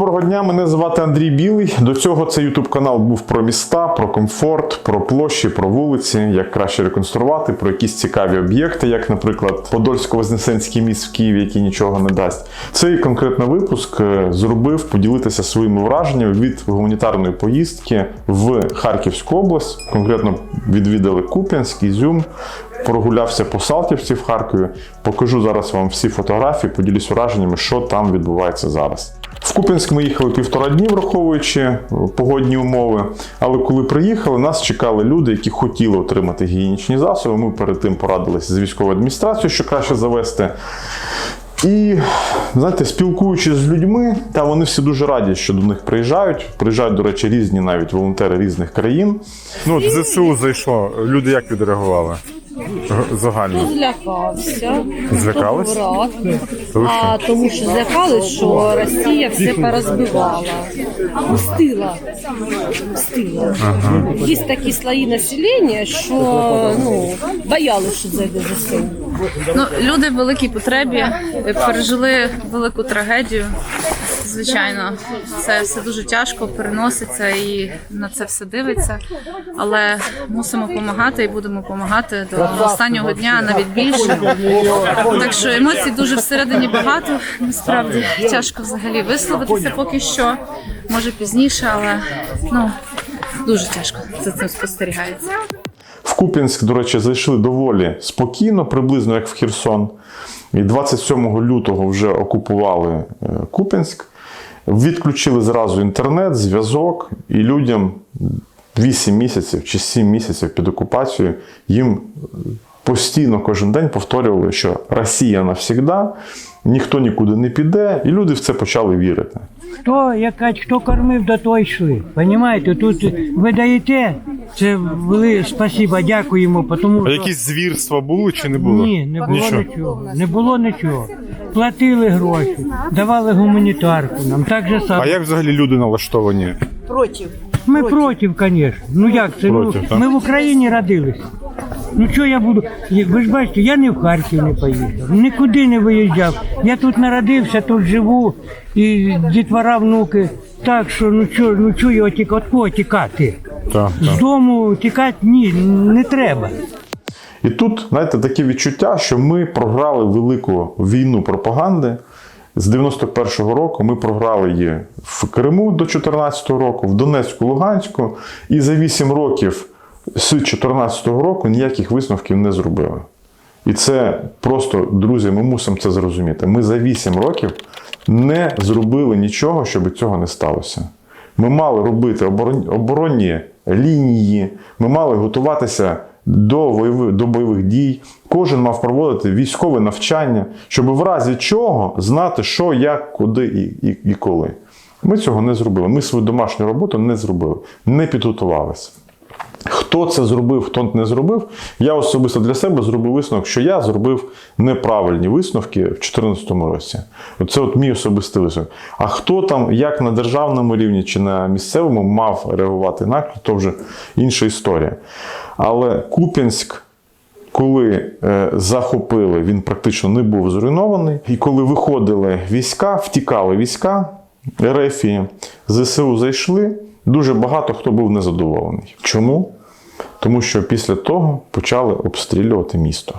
Доброго дня, мене звати Андрій Білий. До цього цей YouTube канал був про міста, про комфорт, про площі, про вулиці, як краще реконструвати, про якісь цікаві об'єкти, як, наприклад, Подольсько-Вознесенський міст в Києві, який нічого не дасть. Цей конкретно випуск е, зробив поділитися своїми враженнями від гуманітарної поїздки в Харківську область. Конкретно відвідали Куп'янськ, Ізюм. Прогулявся по Салтівці в Харкові. Покажу зараз вам всі фотографії, поділюсь враженнями, що там відбувається зараз. В Куп'янськ ми їхали півтора дні, враховуючи е, погодні умови. Але коли приїхали, нас чекали люди, які хотіли отримати гігієнічні засоби. Ми перед тим порадилися з військовою адміністрацією, що краще завести. І знаєте, спілкуючись з людьми, та вони всі дуже раді, що до них приїжджають. Приїжджають, до речі, різні навіть волонтери різних країн. Ну, от ЗСУ зайшло. Люди як відреагували? Загально. Злякався. Злякались? Брат. А тому що злякались, що Росія все порозбивала. Мстила. Мстила. Є такі слої населення, що ну, боялися, що зайде ЗСУ. Ну, люди в великій потребі пережили велику трагедію. Звичайно, це все дуже тяжко переноситься і на це все дивиться. Але мусимо допомагати і будемо допомагати до останнього дня, навіть більше. Так що емоцій дуже всередині багато. Насправді тяжко взагалі висловитися поки що. Може пізніше, але ну дуже тяжко за цим спостерігається. В Куп'янськ, до речі, зайшли доволі спокійно, приблизно як в Херсон. І 27 лютого вже окупували е, Куп'янськ. Відключили зразу інтернет, зв'язок, і людям 8 місяців чи 7 місяців під окупацією їм постійно кожен день повторювали, що Росія навсігда, ніхто нікуди не піде, і люди в це почали вірити. Хто, яка, хто кормив, до того йшли. Понімаєте, тут ви даєте, це вели, спасіба, дякуємо, тому А якісь звірства були чи не було? Ні, не було Нічого. нічого. Не було нічого. Платили гроші, давали гуманітарку нам. Так же саме. А як взагалі люди налаштовані? Ми проти, звісно. Ну як це? Проти, ну, так? ми в Україні родилися. Ну що я буду? Як Ви ж бачите, я не в Харків не поїхав, нікуди не виїжджав. Я тут народився, тут живу, і дітвора, внуки. Так що ну що, ну чого його тікати? От кого тікати? Так, З дому тікати ні, не треба. І тут, знаєте, таке відчуття, що ми програли велику війну пропаганди. З 91-го року ми програли її в Криму до 14-го року, в Донецьку, Луганську, і за 8 років з 14-го року ніяких висновків не зробили. І це просто, друзі, ми мусимо це зрозуміти. Ми за 8 років не зробили нічого, щоб цього не сталося. Ми мали робити оборон- оборонні лінії, ми мали готуватися до бойових, до бойових дій. Кожен мав проводити військове навчання, щоб в разі чого знати, що, як, куди і, і, і коли. Ми цього не зробили. Ми свою домашню роботу не зробили, не підготувалися. Хто це зробив, хто не зробив, я особисто для себе зробив висновок, що я зробив неправильні висновки в 2014 році. Це от мій особистий висновок. А хто там, як на державному рівні чи на місцевому, мав реагувати інакше, то вже інша історія. Але Куп'янськ, коли е, захопили, він практично не був зруйнований. І коли виходили війська, втікали війська РФ, ЗСУ зайшли, дуже багато хто був незадоволений. Чому? Тому що після того почали обстрілювати місто.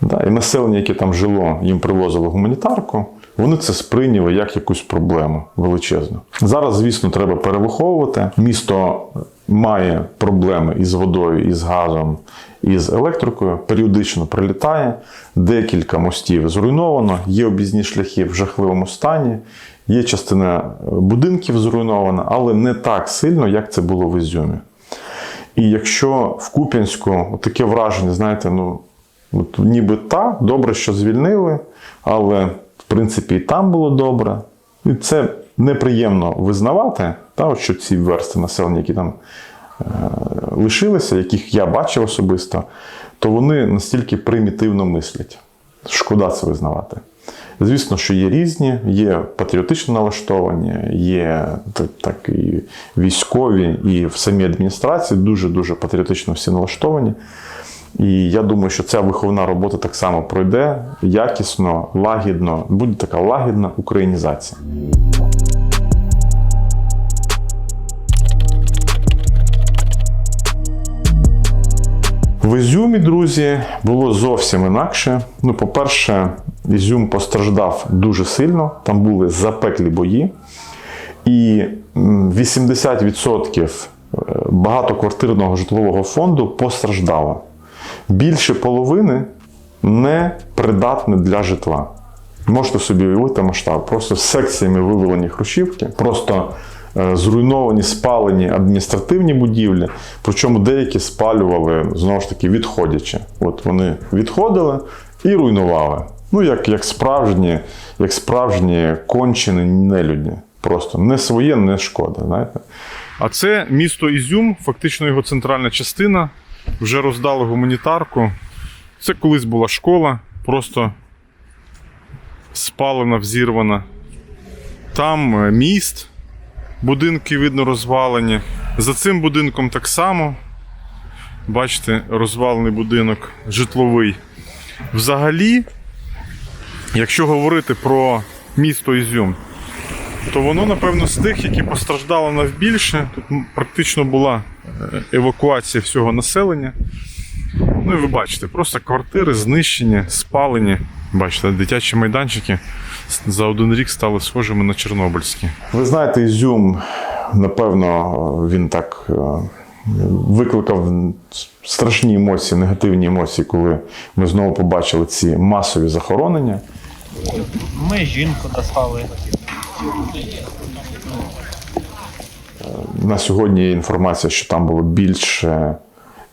Да, і населення, яке там жило, їм привозило гуманітарку, вони це сприйняли як якусь проблему величезну. Зараз, звісно, треба перевиховувати. Місто має проблеми із водою, із газом, із електрикою. Періодично прилітає. Декілька мостів зруйновано, є об'їзні шляхи в жахливому стані. Є частина будинків зруйнована, але не так сильно, як це було в Ізюмі. І якщо в Куп'янську таке враження, знаєте, ну от ніби та, добре, що звільнили, але в принципі і там було добре. І це неприємно визнавати, та, от що ці версти населення, які там е, лишилися, яких я бачив особисто, то вони настільки примітивно мислять. Шкода це визнавати. Звісно, що є різні, є патріотично налаштовані, є так, і військові, і в самій адміністрації дуже-дуже патріотично всі налаштовані. І я думаю, що ця виховна робота так само пройде якісно, лагідно, буде така лагідна українізація. В Ізюмі, друзі, було зовсім інакше. Ну, по-перше, Ізюм постраждав дуже сильно, там були запеклі бої. І 80% багатоквартирного житлового фонду постраждало. Більше половини не придатне для житла. Можете собі уявити масштаб. Просто секціями вивелені хрущівки, просто е, зруйновані, спалені адміністративні будівлі. Причому деякі спалювали знову ж таки відходячи. От вони відходили і руйнували. Ну, як, як справжні, як справжні кончені нелюдні. Просто не своє, не шкода. Знаєте? А це місто Ізюм, фактично його центральна частина. Вже роздали гуманітарку. Це колись була школа, просто спалена, взірвана. Там е, міст, будинки видно розвалені. За цим будинком так само. Бачите, розвалений будинок житловий. Взагалі, якщо говорити про місто Ізюм, то воно, напевно, з тих, які постраждали найбільше. Тут практично була е, евакуація всього населення. Ну і ви бачите, просто квартири знищені, спалені. Бачите, дитячі майданчики за один рік стали схожими на чорнобильські. Ви знаєте, Ізюм, напевно, він так е, викликав страшні емоції, негативні емоції, коли ми знову побачили ці масові захоронення. Ми жінку достали. На сьогодні є інформація, що там було більше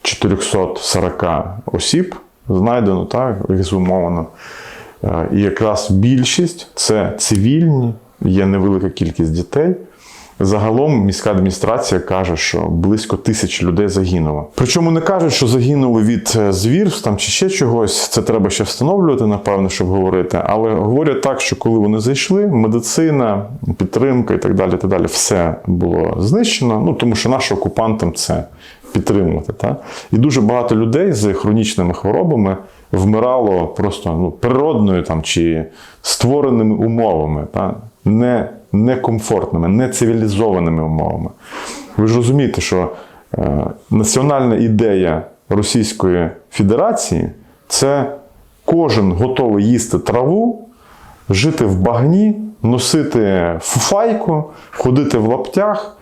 440 осіб знайдено, так, ексгумовано. Е, І якраз більшість це цивільні, є невелика кількість дітей. Загалом міська адміністрація каже, що близько тисячі людей загинуло. Причому не кажуть, що загинули від е, звірств там чи ще чогось. Це треба ще встановлювати, напевно, щоб говорити. Але говорять так, що коли вони зайшли, медицина, підтримка і так далі, так далі, все було знищено. Ну тому що нашим окупантам це підтримувати. Та? І дуже багато людей з хронічними хворобами вмирало просто ну, природною там, чи створеними умовами, та? Не, некомфортними, не цивілізованими умовами. Ви ж розумієте, що е, національна ідея Російської Федерації це кожен готовий їсти траву, жити в багні, носити фуфайку, ходити в лаптях,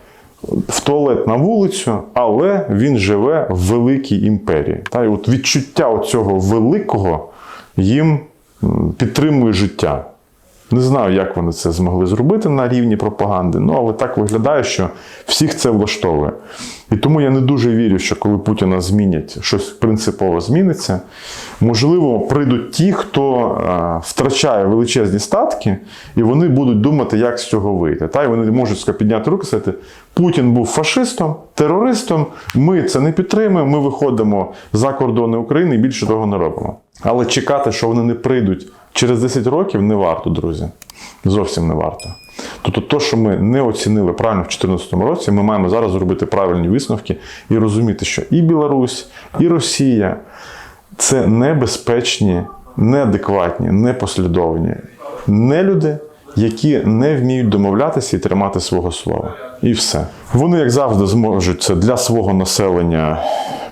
в туалет на вулицю, але він живе в великій імперії. Та, і от відчуття цього великого їм підтримує життя. Не знаю, як вони це змогли зробити на рівні пропаганди, ну але так виглядає, що всіх це влаштовує. І тому я не дуже вірю, що коли Путіна змінять, щось принципово зміниться. Можливо, прийдуть ті, хто е, втрачає величезні статки, і вони будуть думати, як з цього вийти. Та й вони можуть підняти руки і сказати, Путін був фашистом, терористом, ми це не підтримуємо, ми виходимо за кордони України і більше того не робимо. Але чекати, що вони не прийдуть через 10 років, не варто, друзі. Зовсім не варто. Тобто, то, що ми не оцінили правильно в 2014 році, ми маємо зараз зробити правильні висновки і розуміти, що і Білорусь, і Росія це небезпечні, неадекватні, непослідовні нелюди, які не вміють домовлятися і тримати свого слова. І все. Вони, як завжди, зможуть це для свого населення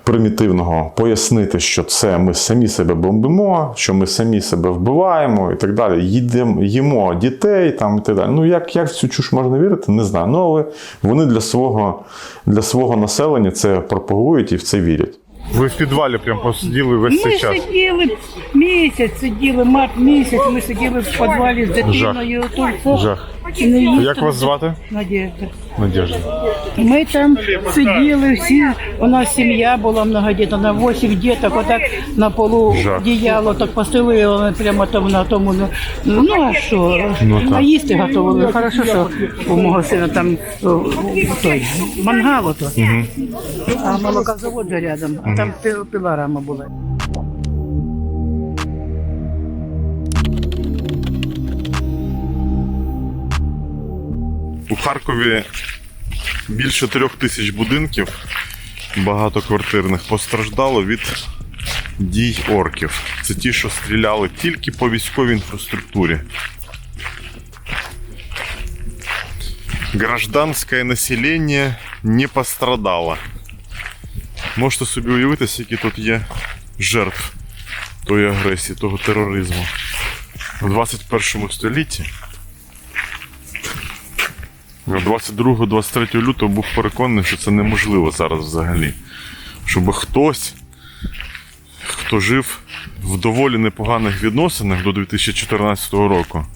примітивного пояснити, що це ми самі себе бомбимо, що ми самі себе вбиваємо і так далі. Їдемо, їмо дітей там і так далі. Ну як, як в цю чуш можна вірити, не знаю. Ну але вони для свого, для свого населення це пропагують і в це вірять. Ви в підвалі прям посиділи весь Ми цей час. Ми сиділи місяць, сиділи, март місяць, ми сиділи в підвалі з дитиною. Це Жах. Як вас звати? Надежда. Надежда. Ми там сиділи всі, у нас сім'я була многодітна, на 8 діток, отак на полу Жах. діяло, так постелили прямо там на тому. Ну, ну а що? Ну, так. а їсти готували. Хорошо, що у мого сина там о, той мангал ото, а молокозавод же рядом, а там пи- пилорама була. У Харкові більше трьох тисяч будинків багатоквартирних постраждало від дій орків. Це ті, що стріляли тільки по військовій інфраструктурі. Гражданське населення не пострадало. Можете собі уявити, скільки тут є жертв тої агресії, того тероризму в 21 столітті. 22-23 лютого був переконаний, що це неможливо зараз взагалі. Щоб хтось, хто жив в доволі непоганих відносинах до 2014 року,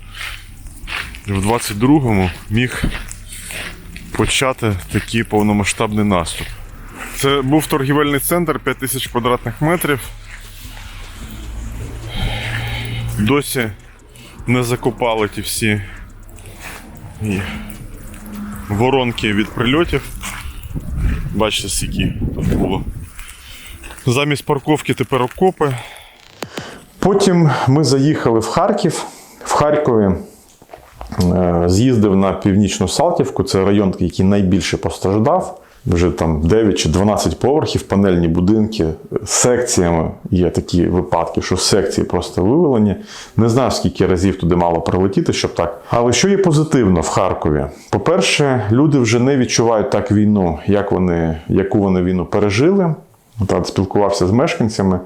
в 22-му міг почати такий повномасштабний наступ. Це був торгівельний центр 5000 квадратних метрів. Досі не закопали ті всі воронки від прильотів. Бачите, скільки тут було. Замість парковки тепер окопи. Потім ми заїхали в Харків. В Харкові е, з'їздив на північну Салтівку. Це район, який найбільше постраждав. Вже там 9 чи 12 поверхів, панельні будинки секціями. Є такі випадки, що секції просто вивелені. Не знаю, скільки разів туди мало прилетіти, щоб так. Але що є позитивно в Харкові? По-перше, люди вже не відчувають так війну, як вони, яку вони війну пережили. Так, спілкувався з мешканцями.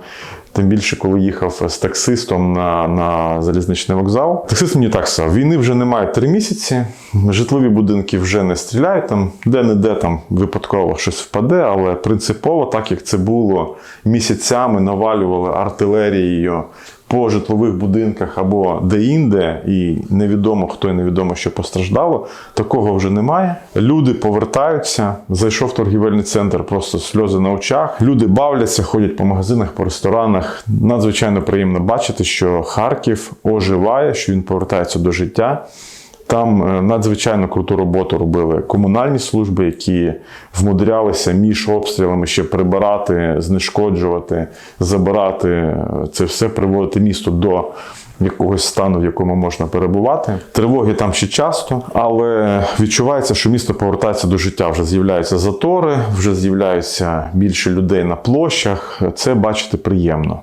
Тим більше, коли їхав з таксистом на, на залізничний вокзал. Таксист мені так сказав: війни вже немає три місяці, житлові будинки вже не стріляють там, де-не-де там випадково щось впаде, але принципово, так як це було місяцями, навалювали артилерією по житлових будинках або де-інде, і невідомо хто і невідомо, що постраждало. Такого вже немає. Люди повертаються. Зайшов в торгівельний центр, просто сльози на очах. Люди бавляться, ходять по магазинах, по ресторанах. Надзвичайно приємно бачити, що Харків оживає, що він повертається до життя. Там е, надзвичайно круту роботу робили комунальні служби, які вмудрялися між обстрілами ще прибирати, знешкоджувати, забирати е, це все, приводити місто до якогось стану, в якому можна перебувати. Тривоги там ще часто, але відчувається, що місто повертається до життя. Вже з'являються затори, вже з'являються більше людей на площах. Це бачити приємно.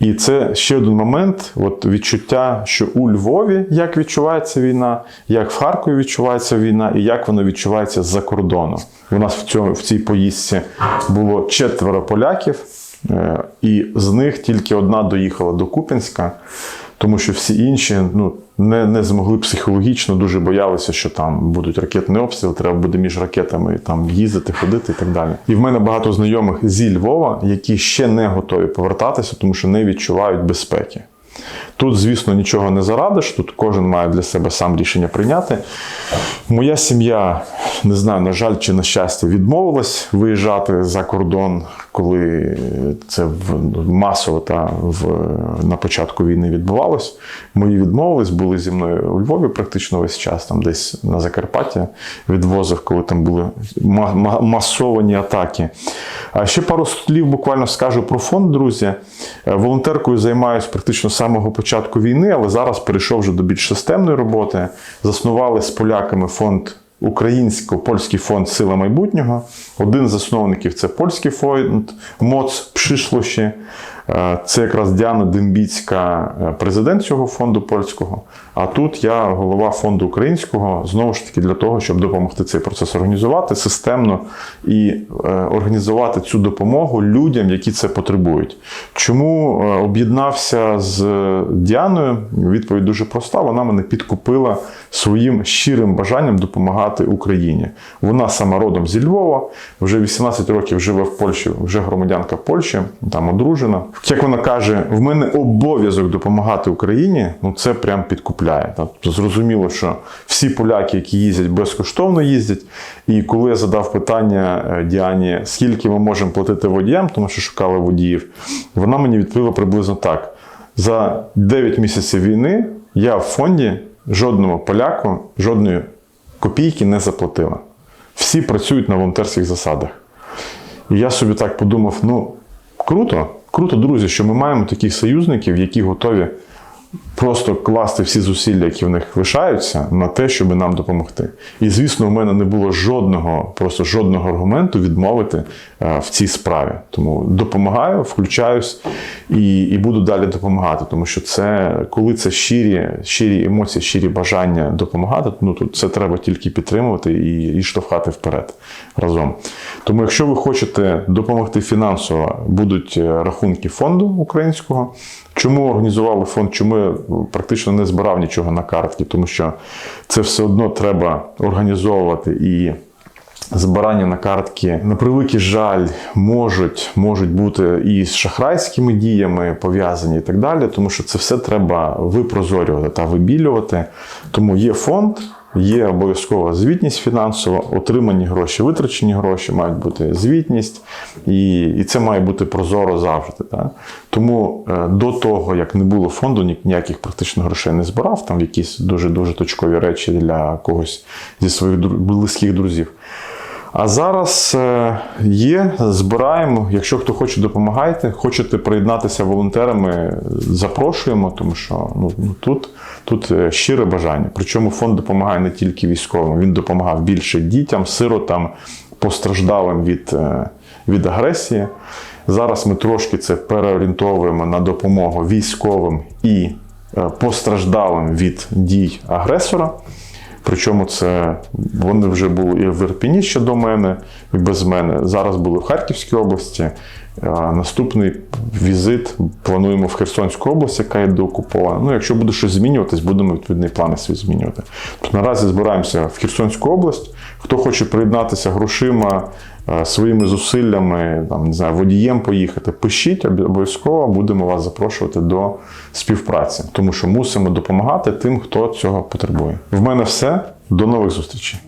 І це ще один момент: от відчуття, що у Львові як відчувається війна, як в Харкові відчувається війна, і як вона відчувається за кордоном. У нас в цьому в цій поїздці було четверо поляків, е, і з них тільки одна доїхала до Куп'янська, тому що всі інші ну, не, не змогли психологічно, дуже боялися, що там будуть ракетний обстріл, треба буде між ракетами там їздити, ходити і так далі. І в мене багато знайомих зі Львова, які ще не готові повертатися, тому що не відчувають безпеки. Тут, звісно, нічого не зарадиш, тут кожен має для себе сам рішення прийняти. Моя сім'я, не знаю, на жаль чи на щастя, відмовилась виїжджати за кордон, коли це масово та в, на початку війни відбувалось. Мої відмовились, були зі мною у Львові практично весь час, там десь на Закарпаття відвозив, коли там були ма- ма- масовані атаки. А ще пару слів буквально скажу про фонд, друзі. Е, Волонтеркою займаюся практично з самого початку війни, але зараз перейшов вже до більш системної роботи. Заснували з поляками фонд Українсько-польський фонд Сила майбутнього. Один з засновників це польський фонд МОЦ Пшишлощі. Це якраз Діана Дембіцька, е, президент цього фонду польського. А тут я голова фонду українського, знову ж таки, для того, щоб допомогти цей процес організувати системно і е, організувати цю допомогу людям, які це потребують. Чому е, об'єднався з Діаною? Відповідь дуже проста. Вона мене підкупила своїм щирим бажанням допомагати Україні. Вона сама родом зі Львова, вже 18 років живе в Польщі, вже громадянка Польщі, там одружена. Як вона каже, в мене обов'язок допомагати Україні. Ну це прям підкупляє. Тобто зрозуміло, що всі поляки, які їздять безкоштовно, їздять. І коли я задав питання е, Діані, скільки ми можемо платити водіям, тому що шукали водіїв, вона мені відповіла приблизно так: за 9 місяців війни я в фонді жодному поляку жодної копійки не заплатила. Всі працюють на волонтерських засадах. І я собі так подумав: ну, круто, круто, друзі, що ми маємо таких союзників, які готові просто класти всі зусилля, які в них лишаються, на те, щоб нам допомогти. І звісно, у мене не було жодного, просто жодного аргументу відмовити е, в цій справі. Тому допомагаю, включаюсь і, і буду далі допомагати. Тому що це коли це щирі, щирі емоції, щирі бажання допомагати, ну тут це треба тільки підтримувати і, і штовхати вперед разом. Тому, якщо ви хочете допомогти фінансово, будуть е, рахунки фонду українського. Чому організували фонд? Чому я практично не збирав нічого на картки? Тому що це все одно треба організовувати і. Збирання на картки, на превеликий жаль, можуть, можуть бути і з шахрайськими діями пов'язані і так далі, тому що це все треба випрозорювати та вибілювати. Тому є фонд, є обов'язкова звітність фінансова, отримані гроші, витрачені гроші, мають бути звітність, і, і це має бути прозоро завжди. Так? Тому е, до того, як не було фонду, ні- ніяких практично грошей не збирав, там якісь дуже-дуже точкові речі для когось зі своїх близьких друзів. А зараз е, є, збираємо. Якщо хто хоче, допомагайте. Хочете приєднатися волонтерами, запрошуємо, тому що ну, тут, тут е, щире бажання. Причому фонд допомагає не тільки військовим, він допомагав більше дітям, сиротам, постраждалим від, е, від агресії. Зараз ми трошки це переорієнтовуємо на допомогу військовим і постраждалим від дій агресора. Причому це вони вже були і в Ірпіні ще до мене, і без мене. Зараз були в Харківській області. Наступний візит плануємо в Херсонську область, яка є деокупована. Ну, якщо буде щось змінюватись, будемо відповідний плани свій змінювати. Тобто наразі збираємося в Херсонську область. Хто хоче приєднатися грошима, своїми зусиллями, там, не знаю, водієм поїхати, пишіть, обов'язково будемо вас запрошувати до співпраці, тому що мусимо допомагати тим, хто цього потребує. В мене все. До нових зустрічей.